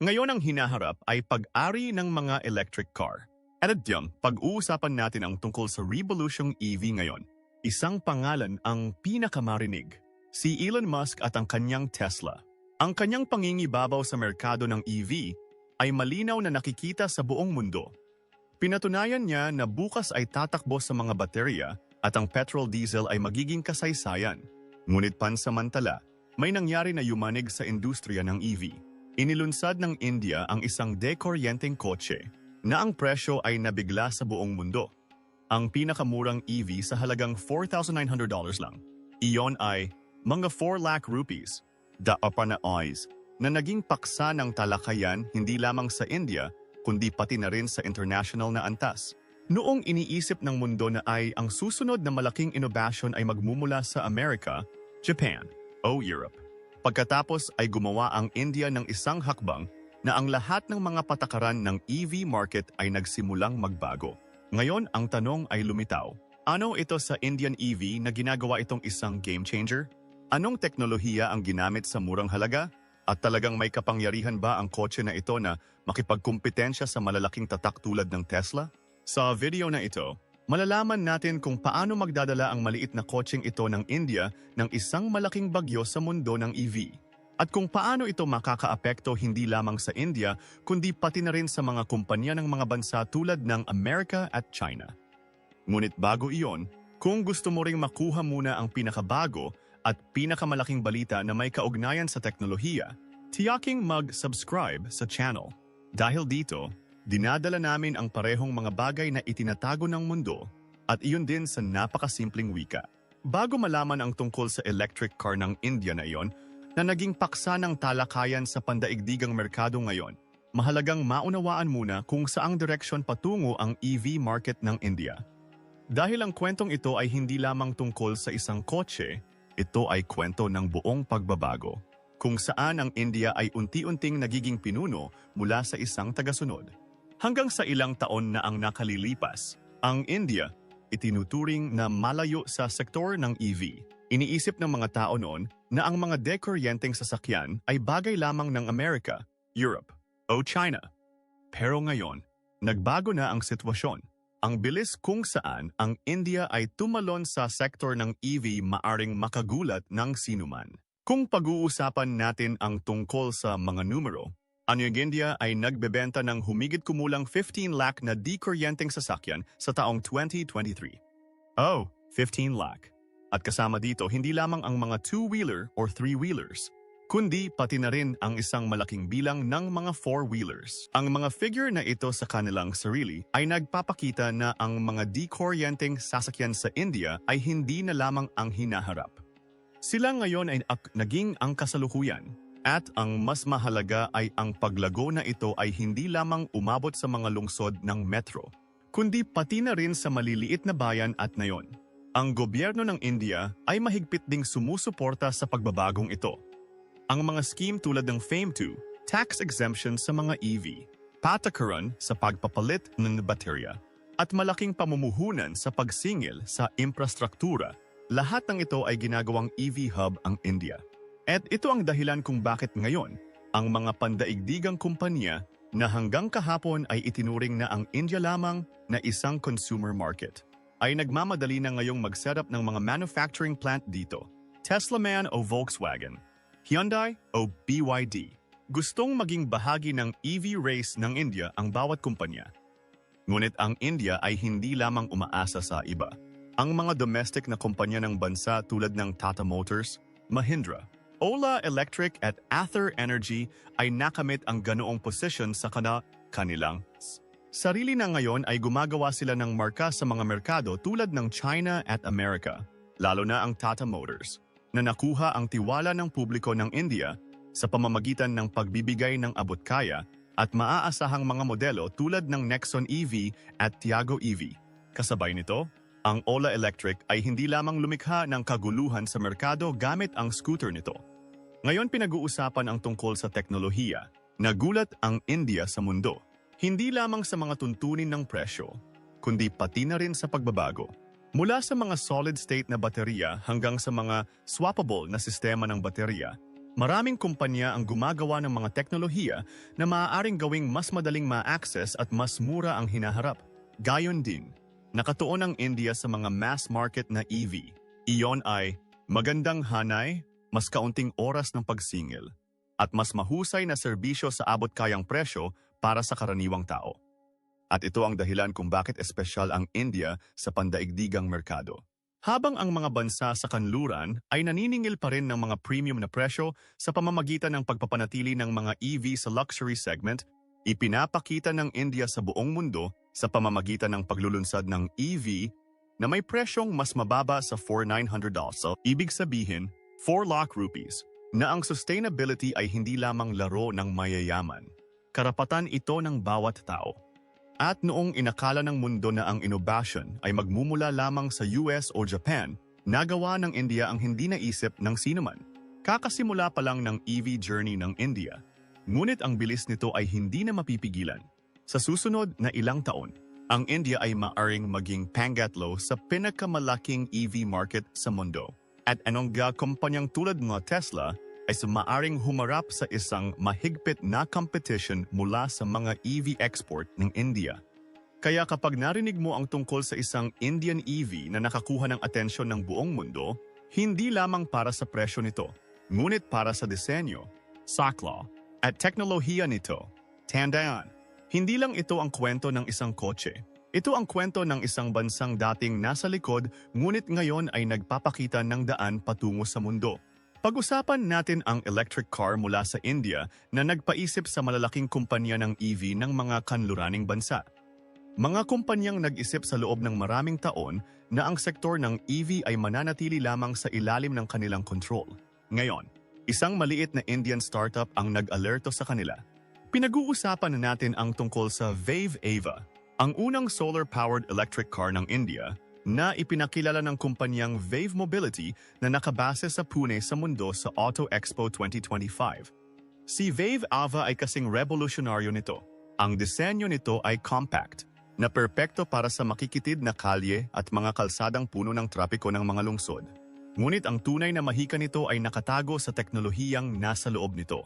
Ngayon ang hinaharap ay pag-ari ng mga electric car. At diyan, pag-uusapan natin ang tungkol sa Revolution EV ngayon. Isang pangalan ang pinakamarinig, si Elon Musk at ang kanyang Tesla. Ang kanyang pangingibabaw sa merkado ng EV ay malinaw na nakikita sa buong mundo. Pinatunayan niya na bukas ay tatakbo sa mga baterya at ang petrol-diesel ay magiging kasaysayan. Ngunit pansamantala, may nangyari na yumanig sa industriya ng EV. Inilunsad ng India ang isang dekoryenteng kotse na ang presyo ay nabigla sa buong mundo. Ang pinakamurang EV sa halagang $4,900 lang. Iyon ay mga 4 lakh rupees, the upper na eyes, na naging paksa ng talakayan hindi lamang sa India, kundi pati na rin sa international na antas. Noong iniisip ng mundo na ay ang susunod na malaking inobasyon ay magmumula sa Amerika, Japan, o Europe. Pagkatapos ay gumawa ang India ng isang hakbang na ang lahat ng mga patakaran ng EV market ay nagsimulang magbago. Ngayon, ang tanong ay lumitaw. Ano ito sa Indian EV na ginagawa itong isang game changer? Anong teknolohiya ang ginamit sa murang halaga? At talagang may kapangyarihan ba ang kotse na ito na makipagkumpetensya sa malalaking tatak tulad ng Tesla? Sa video na ito, malalaman natin kung paano magdadala ang maliit na kotseng ito ng India ng isang malaking bagyo sa mundo ng EV. At kung paano ito makakaapekto hindi lamang sa India, kundi pati na rin sa mga kumpanya ng mga bansa tulad ng Amerika at China. Ngunit bago iyon, kung gusto mo ring makuha muna ang pinakabago at pinakamalaking balita na may kaugnayan sa teknolohiya, tiyaking mag-subscribe sa channel. Dahil dito, dinadala namin ang parehong mga bagay na itinatago ng mundo at iyon din sa napakasimpleng wika. Bago malaman ang tungkol sa electric car ng India na iyon, na naging paksa ng talakayan sa pandaigdigang merkado ngayon, mahalagang maunawaan muna kung saang direksyon patungo ang EV market ng India. Dahil ang kwentong ito ay hindi lamang tungkol sa isang kotse, ito ay kwento ng buong pagbabago, kung saan ang India ay unti-unting nagiging pinuno mula sa isang tagasunod. Hanggang sa ilang taon na ang nakalilipas, ang India itinuturing na malayo sa sektor ng EV. Iniisip ng mga tao noon na ang mga dekoryenteng sasakyan ay bagay lamang ng Amerika, Europe, o China. Pero ngayon, nagbago na ang sitwasyon. Ang bilis kung saan ang India ay tumalon sa sektor ng EV maaring makagulat ng sinuman. Kung pag-uusapan natin ang tungkol sa mga numero, ang India ay nagbebenta ng humigit kumulang 15 lakh na dekoryenteng sasakyan sa taong 2023. Oh, 15 lakh. At kasama dito hindi lamang ang mga two-wheeler or three-wheelers, kundi pati na rin ang isang malaking bilang ng mga four-wheelers. Ang mga figure na ito sa kanilang sarili ay nagpapakita na ang mga dekoryenteng sasakyan sa India ay hindi na lamang ang hinaharap. Sila ngayon ay naging ang kasalukuyan at ang mas mahalaga ay ang paglago na ito ay hindi lamang umabot sa mga lungsod ng metro, kundi pati na rin sa maliliit na bayan at nayon. Ang gobyerno ng India ay mahigpit ding sumusuporta sa pagbabagong ito. Ang mga scheme tulad ng FAME2, tax exemption sa mga EV, patakaran sa pagpapalit ng baterya, at malaking pamumuhunan sa pagsingil sa infrastruktura, lahat ng ito ay ginagawang EV hub ang India. At ito ang dahilan kung bakit ngayon, ang mga pandaigdigang kumpanya na hanggang kahapon ay itinuring na ang India lamang na isang consumer market, ay nagmamadali na ngayong mag-setup ng mga manufacturing plant dito. Tesla man o Volkswagen, Hyundai o BYD. Gustong maging bahagi ng EV race ng India ang bawat kumpanya. Ngunit ang India ay hindi lamang umaasa sa iba. Ang mga domestic na kumpanya ng bansa tulad ng Tata Motors, Mahindra, Ola Electric at Ather Energy ay nakamit ang ganoong posisyon sa kana kanilang Sarili na ngayon ay gumagawa sila ng marka sa mga merkado tulad ng China at Amerika, lalo na ang Tata Motors, na nakuha ang tiwala ng publiko ng India sa pamamagitan ng pagbibigay ng abot-kaya at maaasahang mga modelo tulad ng Nexon EV at Tiago EV. Kasabay nito, ang Ola Electric ay hindi lamang lumikha ng kaguluhan sa merkado gamit ang scooter nito. Ngayon pinag-uusapan ang tungkol sa teknolohiya. Nagulat ang India sa mundo. Hindi lamang sa mga tuntunin ng presyo, kundi pati na rin sa pagbabago. Mula sa mga solid-state na baterya hanggang sa mga swappable na sistema ng baterya, Maraming kumpanya ang gumagawa ng mga teknolohiya na maaaring gawing mas madaling ma-access at mas mura ang hinaharap. Gayon din, nakatuon ang India sa mga mass market na EV. Iyon ay magandang hanay, mas kaunting oras ng pagsingil, at mas mahusay na serbisyo sa abot-kayang presyo para sa karaniwang tao. At ito ang dahilan kung bakit espesyal ang India sa pandaigdigang merkado. Habang ang mga bansa sa kanluran ay naniningil pa rin ng mga premium na presyo sa pamamagitan ng pagpapanatili ng mga EV sa luxury segment, ipinapakita ng India sa buong mundo sa pamamagitan ng paglulunsad ng EV na may presyong mas mababa sa 4,900 so ibig sabihin 4 lakh rupees na ang sustainability ay hindi lamang laro ng mayayaman. Karapatan ito ng bawat tao. At noong inakala ng mundo na ang innovation ay magmumula lamang sa US o Japan, nagawa ng India ang hindi naisip ng sinuman. Kakasimula pa lang ng EV journey ng India. Ngunit ang bilis nito ay hindi na mapipigilan. Sa susunod na ilang taon, ang India ay maaring maging pangatlo sa pinakamalaking EV market sa mundo. At anong kumpanyang tulad ng Tesla ay sumaaring humarap sa isang mahigpit na competition mula sa mga EV export ng India. Kaya kapag narinig mo ang tungkol sa isang Indian EV na nakakuha ng atensyon ng buong mundo, hindi lamang para sa presyo nito, ngunit para sa disenyo, sakla, at teknolohiya nito. Tandaan, hindi lang ito ang kwento ng isang kotse. Ito ang kwento ng isang bansang dating nasa likod ngunit ngayon ay nagpapakita ng daan patungo sa mundo. Pag-usapan natin ang electric car mula sa India na nagpaisip sa malalaking kumpanya ng EV ng mga kanluraning bansa. Mga kumpanyang nag-isip sa loob ng maraming taon na ang sektor ng EV ay mananatili lamang sa ilalim ng kanilang control. Ngayon, isang maliit na Indian startup ang nag-alerto sa kanila. Pinag-uusapan na natin ang tungkol sa Vave Ava, ang unang solar-powered electric car ng India na ipinakilala ng kumpanyang Vave Mobility na nakabase sa Pune sa mundo sa Auto Expo 2025. Si Vave Ava ay kasing revolusyonaryo nito. Ang disenyo nito ay compact, na perpekto para sa makikitid na kalye at mga kalsadang puno ng trapiko ng mga lungsod. Ngunit ang tunay na mahika nito ay nakatago sa teknolohiyang nasa loob nito.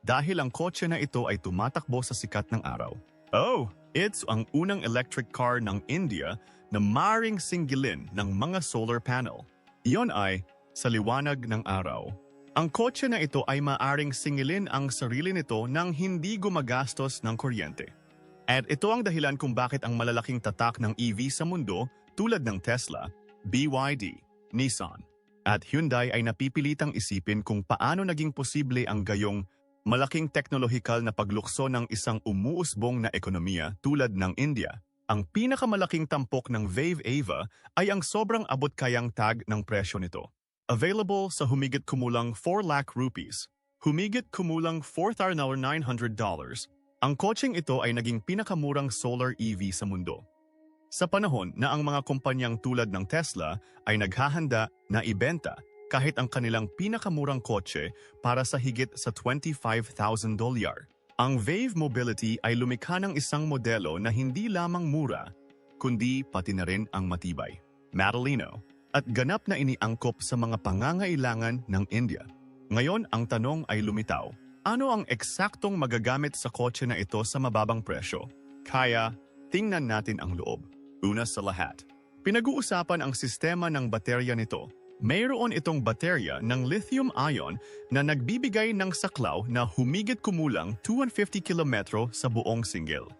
Dahil ang kotse na ito ay tumatakbo sa sikat ng araw. Oh, it's ang unang electric car ng India na maring singgilin ng mga solar panel. Iyon ay sa liwanag ng araw. Ang kotse na ito ay maaring singilin ang sarili nito nang hindi gumagastos ng kuryente. At ito ang dahilan kung bakit ang malalaking tatak ng EV sa mundo tulad ng Tesla, BYD, Nissan, at Hyundai ay napipilitang isipin kung paano naging posible ang gayong malaking teknolohikal na paglukso ng isang umuusbong na ekonomiya tulad ng India ang pinakamalaking tampok ng Vave Ava ay ang sobrang abot-kayang tag ng presyo nito. Available sa humigit kumulang 4 lakh rupees, humigit kumulang 4,900 dollars, ang kotseng ito ay naging pinakamurang solar EV sa mundo. Sa panahon na ang mga kumpanyang tulad ng Tesla ay naghahanda na ibenta kahit ang kanilang pinakamurang kotse para sa higit sa 25,000 dolyar. Ang Vave Mobility ay lumikha ng isang modelo na hindi lamang mura, kundi pati na rin ang matibay, matalino, at ganap na iniangkop sa mga pangangailangan ng India. Ngayon ang tanong ay lumitaw, ano ang eksaktong magagamit sa kotse na ito sa mababang presyo? Kaya, tingnan natin ang loob. Una sa lahat, pinag-uusapan ang sistema ng baterya nito mayroon itong baterya ng lithium-ion na nagbibigay ng saklaw na humigit kumulang 250 km sa buong single.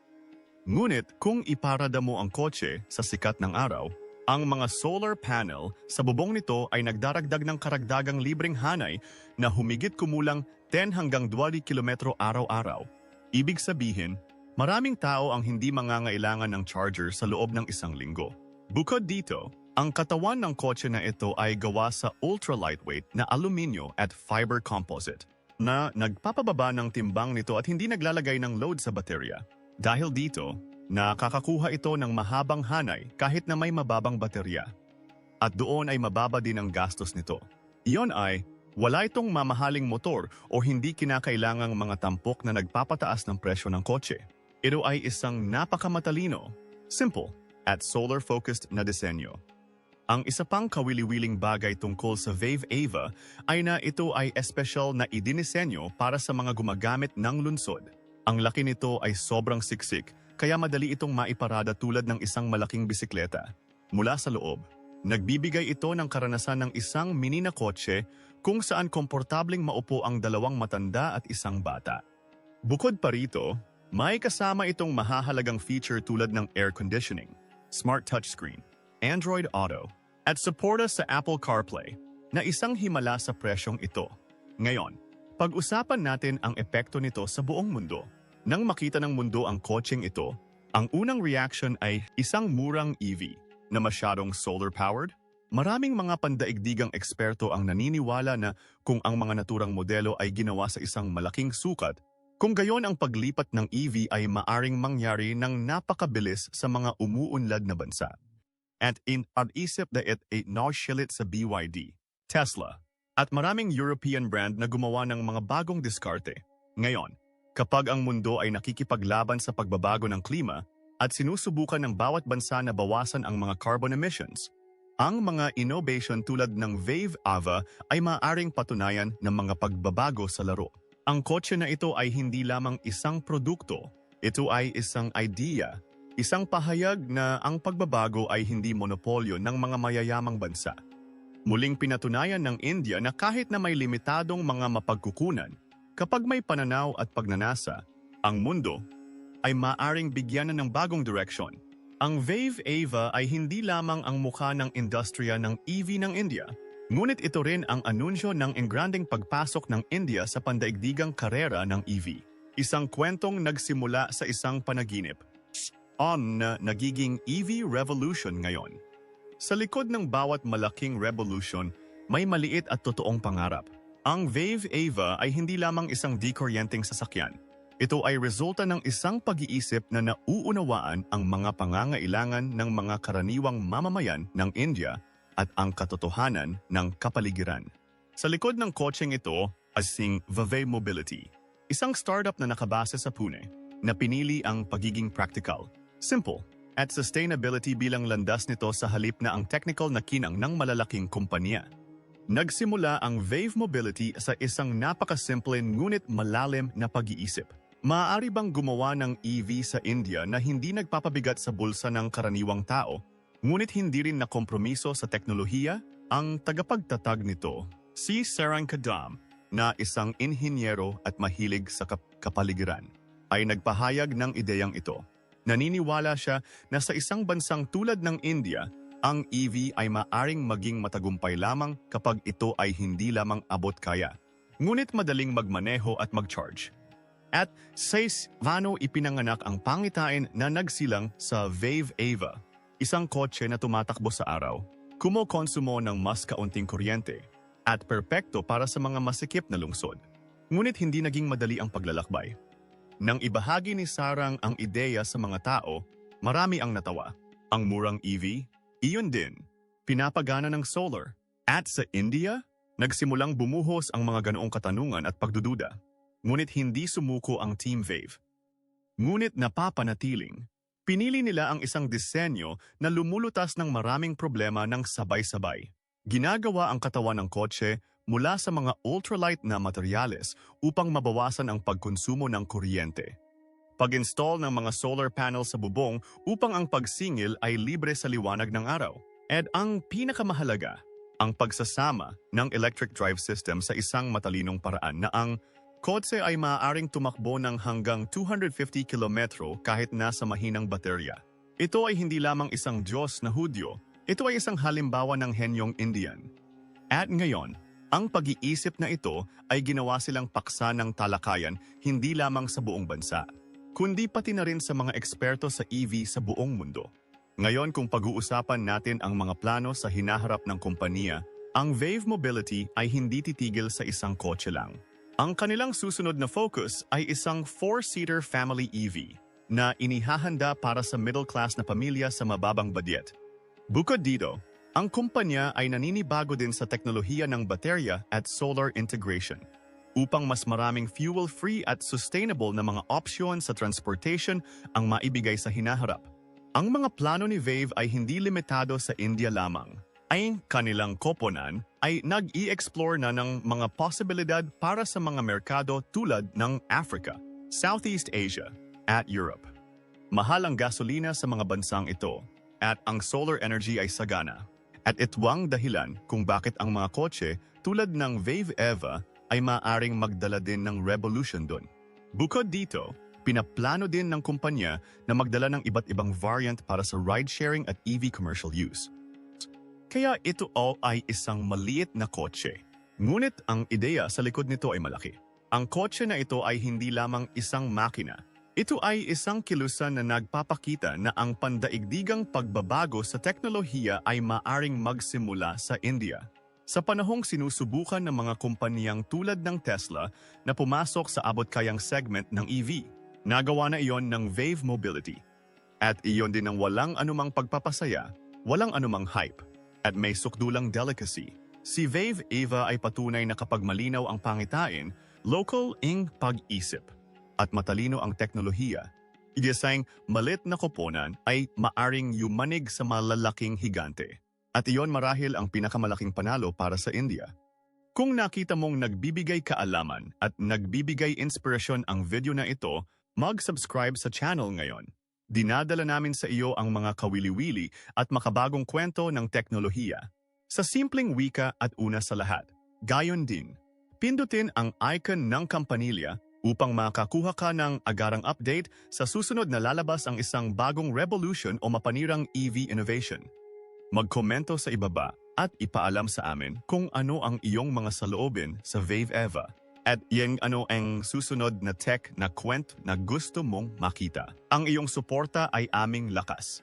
Ngunit kung iparada mo ang kotse sa sikat ng araw, ang mga solar panel sa bubong nito ay nagdaragdag ng karagdagang libreng hanay na humigit kumulang 10 hanggang 20 km araw-araw. Ibig sabihin, maraming tao ang hindi mangangailangan ng charger sa loob ng isang linggo. Bukod dito, ang katawan ng kotse na ito ay gawa sa ultra-lightweight na aluminyo at fiber composite na nagpapababa ng timbang nito at hindi naglalagay ng load sa baterya. Dahil dito, nakakakuha ito ng mahabang hanay kahit na may mababang baterya. At doon ay mababa din ang gastos nito. Iyon ay, wala itong mamahaling motor o hindi kinakailangang mga tampok na nagpapataas ng presyo ng kotse. Ito ay isang napakamatalino, simple, at solar-focused na disenyo. Ang isa pang kawili-wiling bagay tungkol sa Vave Ava ay na ito ay espesyal na idinisenyo para sa mga gumagamit ng lunsod. Ang laki nito ay sobrang siksik kaya madali itong maiparada tulad ng isang malaking bisikleta. Mula sa loob, nagbibigay ito ng karanasan ng isang mini na kotse kung saan komportabling maupo ang dalawang matanda at isang bata. Bukod pa rito, may kasama itong mahahalagang feature tulad ng air conditioning, smart touchscreen, Android Auto, at suporta sa Apple CarPlay na isang himala sa presyong ito. Ngayon, pag-usapan natin ang epekto nito sa buong mundo. Nang makita ng mundo ang kotseng ito, ang unang reaction ay isang murang EV na masyadong solar-powered. Maraming mga pandaigdigang eksperto ang naniniwala na kung ang mga naturang modelo ay ginawa sa isang malaking sukat, kung gayon ang paglipat ng EV ay maaring mangyari ng napakabilis sa mga umuunlad na bansa. At in isip na it ay naushilit sa BYD, Tesla, at maraming European brand na gumawa ng mga bagong diskarte. Ngayon, kapag ang mundo ay nakikipaglaban sa pagbabago ng klima at sinusubukan ng bawat bansa na bawasan ang mga carbon emissions, ang mga innovation tulad ng Vave Ava ay maaaring patunayan ng mga pagbabago sa laro. Ang kotse na ito ay hindi lamang isang produkto, ito ay isang idea Isang pahayag na ang pagbabago ay hindi monopolyo ng mga mayayamang bansa. Muling pinatunayan ng India na kahit na may limitadong mga mapagkukunan, kapag may pananaw at pagnanasa, ang mundo ay maaring bigyan ng bagong direksyon. Ang Vave Ava ay hindi lamang ang mukha ng industriya ng EV ng India, ngunit ito rin ang anunsyo ng engranding pagpasok ng India sa pandaigdigang karera ng EV. Isang kwentong nagsimula sa isang panaginip on na nagiging EV revolution ngayon. Sa likod ng bawat malaking revolution, may maliit at totoong pangarap. Ang Vave Ava ay hindi lamang isang dekoryenting sasakyan. Ito ay resulta ng isang pag-iisip na nauunawaan ang mga pangangailangan ng mga karaniwang mamamayan ng India at ang katotohanan ng kapaligiran. Sa likod ng kotseng ito, asing Vave Mobility, isang startup na nakabase sa Pune na pinili ang pagiging practical Simple, at sustainability bilang landas nito sa halip na ang technical na kinang ng malalaking kumpanya. Nagsimula ang Vave Mobility sa isang napakasimple ngunit malalim na pag-iisip. Maaari bang gumawa ng EV sa India na hindi nagpapabigat sa bulsa ng karaniwang tao, ngunit hindi rin nakompromiso sa teknolohiya? Ang tagapagtatag nito, si Sarang Kadam, na isang inhinyero at mahilig sa kap- kapaligiran, ay nagpahayag ng ideyang ito. Naniniwala siya na sa isang bansang tulad ng India, ang EV ay maaring maging matagumpay lamang kapag ito ay hindi lamang abot kaya, ngunit madaling magmaneho at mag-charge. At sa Vano ipinanganak ang pangitain na nagsilang sa Vave Ava, isang kotse na tumatakbo sa araw, kumokonsumo ng mas kaunting kuryente, at perpekto para sa mga masikip na lungsod. Ngunit hindi naging madali ang paglalakbay. Nang ibahagi ni Sarang ang ideya sa mga tao, marami ang natawa. Ang murang EV, iyon din, pinapagana ng solar. At sa India, nagsimulang bumuhos ang mga ganoong katanungan at pagdududa. Ngunit hindi sumuko ang Team Vave. Ngunit napapanatiling, pinili nila ang isang disenyo na lumulutas ng maraming problema ng sabay-sabay. Ginagawa ang katawan ng kotse mula sa mga ultralight na materyales upang mabawasan ang pagkonsumo ng kuryente. Pag-install ng mga solar panel sa bubong upang ang pagsingil ay libre sa liwanag ng araw. At ang pinakamahalaga, ang pagsasama ng electric drive system sa isang matalinong paraan na ang kotse ay maaaring tumakbo ng hanggang 250 kilometro kahit nasa mahinang baterya. Ito ay hindi lamang isang Diyos na Hudyo, ito ay isang halimbawa ng henyong Indian. At ngayon, ang pag-iisip na ito ay ginawa silang paksa ng talakayan hindi lamang sa buong bansa, kundi pati na rin sa mga eksperto sa EV sa buong mundo. Ngayon kung pag-uusapan natin ang mga plano sa hinaharap ng kumpanya, ang Vave Mobility ay hindi titigil sa isang kotse lang. Ang kanilang susunod na focus ay isang 4-seater family EV na inihahanda para sa middle-class na pamilya sa mababang budget. Bukod dito, ang kumpanya ay naninibago din sa teknolohiya ng baterya at solar integration upang mas maraming fuel-free at sustainable na mga opsyon sa transportation ang maibigay sa hinaharap. Ang mga plano ni Vave ay hindi limitado sa India lamang. ay kanilang koponan ay nag-i-explore na ng mga posibilidad para sa mga merkado tulad ng Africa, Southeast Asia, at Europe. Mahal ang gasolina sa mga bansang ito at ang solar energy ay sagana. At ituwang dahilan kung bakit ang mga kotse tulad ng Vave Eva ay maaring magdala din ng revolution doon. Bukod dito, pinaplano din ng kumpanya na magdala ng iba't ibang variant para sa ride-sharing at EV commercial use. Kaya ito all ay isang maliit na kotse. Ngunit ang ideya sa likod nito ay malaki. Ang kotse na ito ay hindi lamang isang makina. Ito ay isang kilusan na nagpapakita na ang pandaigdigang pagbabago sa teknolohiya ay maaring magsimula sa India. Sa panahong sinusubukan ng mga kumpanyang tulad ng Tesla na pumasok sa abot-kayang segment ng EV, nagawa na iyon ng Wave Mobility. At iyon din ang walang anumang pagpapasaya, walang anumang hype, at may sukdulang delicacy. Si Wave Eva ay patunay na kapag malinaw ang pangitain, local ing pag-isip, at matalino ang teknolohiya, idesang malit na koponan ay maaring yumanig sa malalaking higante. At iyon marahil ang pinakamalaking panalo para sa India. Kung nakita mong nagbibigay kaalaman at nagbibigay inspirasyon ang video na ito, mag-subscribe sa channel ngayon. Dinadala namin sa iyo ang mga kawili-wili at makabagong kwento ng teknolohiya. Sa simpleng wika at una sa lahat, gayon din, pindutin ang icon ng kampanilya upang makakuha ka ng agarang update sa susunod na lalabas ang isang bagong revolution o mapanirang EV innovation. Magkomento sa ibaba at ipaalam sa amin kung ano ang iyong mga saloobin sa Wave Eva at yung ano ang susunod na tech na kwent na gusto mong makita. Ang iyong suporta ay aming lakas.